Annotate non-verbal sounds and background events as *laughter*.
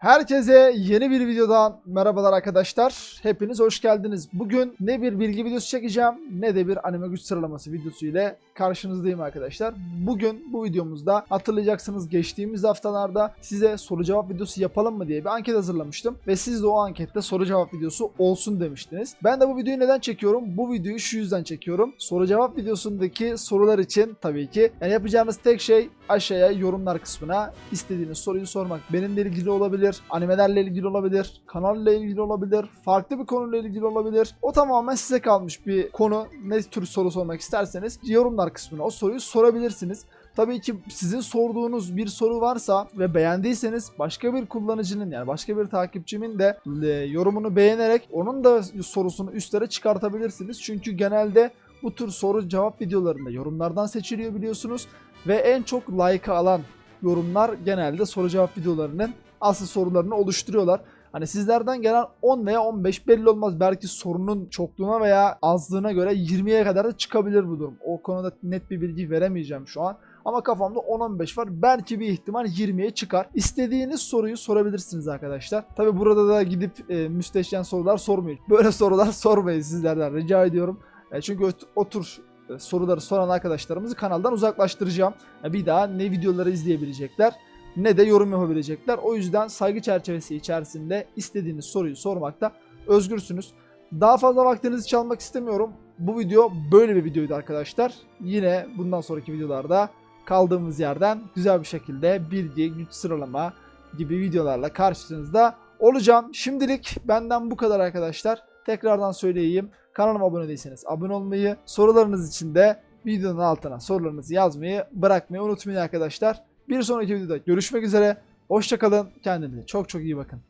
Herkese yeni bir videodan merhabalar arkadaşlar. Hepiniz hoş geldiniz. Bugün ne bir bilgi videosu çekeceğim ne de bir anime güç sıralaması videosu ile karşınızdayım arkadaşlar. Bugün bu videomuzda hatırlayacaksınız geçtiğimiz haftalarda size soru cevap videosu yapalım mı diye bir anket hazırlamıştım. Ve siz de o ankette soru cevap videosu olsun demiştiniz. Ben de bu videoyu neden çekiyorum? Bu videoyu şu yüzden çekiyorum. Soru cevap videosundaki sorular için tabii ki yani yapacağınız tek şey aşağıya yorumlar kısmına istediğiniz soruyu sormak. Benimle ilgili olabilir, animelerle ilgili olabilir, kanalla ilgili olabilir, farklı bir konuyla ilgili olabilir. O tamamen size kalmış bir konu. Ne tür soru sormak isterseniz yorumlar kısmına o soruyu sorabilirsiniz. Tabii ki sizin sorduğunuz bir soru varsa ve beğendiyseniz başka bir kullanıcının yani başka bir takipçimin de e, yorumunu beğenerek onun da sorusunu üstlere çıkartabilirsiniz. Çünkü genelde bu tür soru cevap videolarında yorumlardan seçiliyor biliyorsunuz ve en çok like alan yorumlar genelde soru cevap videolarının asıl sorularını oluşturuyorlar. Hani sizlerden gelen 10 veya 15 belli olmaz. Belki sorunun çokluğuna veya azlığına göre 20'ye kadar da çıkabilir bu durum. O konuda net bir bilgi veremeyeceğim şu an. Ama kafamda 10-15 var. Belki bir ihtimal 20'ye çıkar. İstediğiniz soruyu sorabilirsiniz arkadaşlar. Tabi burada da gidip e, müsteşen sorular sormayın. Böyle *laughs* sorular sormayın sizlerden rica ediyorum. E, çünkü o, tür soruları soran arkadaşlarımızı kanaldan uzaklaştıracağım. E, bir daha ne videoları izleyebilecekler ne de yorum yapabilecekler. O yüzden saygı çerçevesi içerisinde istediğiniz soruyu sormakta özgürsünüz. Daha fazla vaktinizi çalmak istemiyorum. Bu video böyle bir videoydu arkadaşlar. Yine bundan sonraki videolarda kaldığımız yerden güzel bir şekilde bilgi, güç sıralama gibi videolarla karşınızda olacağım. Şimdilik benden bu kadar arkadaşlar. Tekrardan söyleyeyim. Kanalıma abone değilseniz abone olmayı, sorularınız için de videonun altına sorularınızı yazmayı bırakmayı unutmayın arkadaşlar. Bir sonraki videoda görüşmek üzere. Hoşçakalın. Kendinize çok çok iyi bakın.